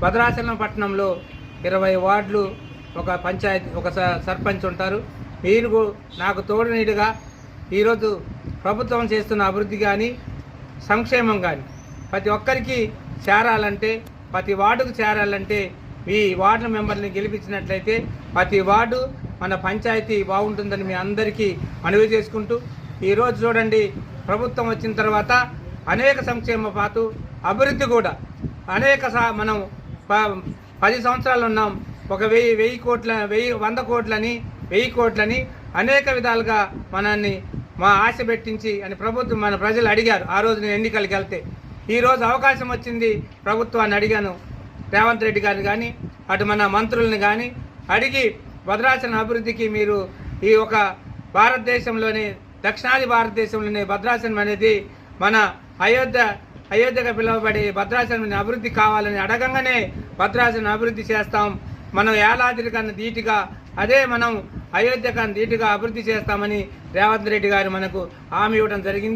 భద్రాచలం పట్టణంలో ఇరవై వార్డులు ఒక పంచాయతీ ఒక స- సర్పంచ్ ఉంటారు. మీరు నాకు తోడు నీడుగా ఈరోజు ప్రభుత్వం చేస్తున్న అభివృద్ధి కానీ సంక్షేమం కానీ ప్రతి ఒక్కరికి చేరాలంటే ప్రతి వార్డుకు చేరాలంటే మీ వార్డు మెంబర్ని గెలిపించినట్లయితే ప్రతి వార్డు మన పంచాయతీ బాగుంటుందని మీ అందరికీ మనవి చేసుకుంటూ ఈరోజు చూడండి ప్రభుత్వం వచ్చిన తర్వాత అనేక సంక్షేమ పాతు అభివృద్ధి కూడా అనేక మనం ప- పది సంవత్సరాలు ఉన్నాం. ఒక వెయ్యి వెయ్యి కోట్ల వెయ్యి వంద కోట్లని వెయ్యి కోట్లని అనేక విధాలుగా మనల్ని మా ఆశ పెట్టించి అని ప్రభుత్వం మన ప్రజలు అడిగారు. ఆ రోజు నేను ఎన్నికలకు వెళ్తే. ఈరోజు అవకాశం వచ్చింది ప్రభుత్వాన్ని అడిగాను. రేవంత్ రెడ్డి గారిని కానీ అటు మన మంత్రులను కానీ అడిగి భద్రాచలం అభివృద్ధికి మీరు ఈ ఒక భారతదేశంలోనే దక్షిణాది భారతదేశంలోని భద్రాచలం అనేది మన అయోధ్య అయోధ్యగా పిలువబడి భద్రాచలం అభివృద్ధి కావాలని అడగంగానే భద్రాచలం అభివృద్ధి చేస్తాం. మనం ఏలాద్రి కన్నా ధీటుగా అదే మనం అయోధ్య కన్నా ధీటుగా అభివృద్ధి చేస్తామని రేవంత్ రెడ్డి గారు మనకు హామీ ఇవ్వడం జరిగింది.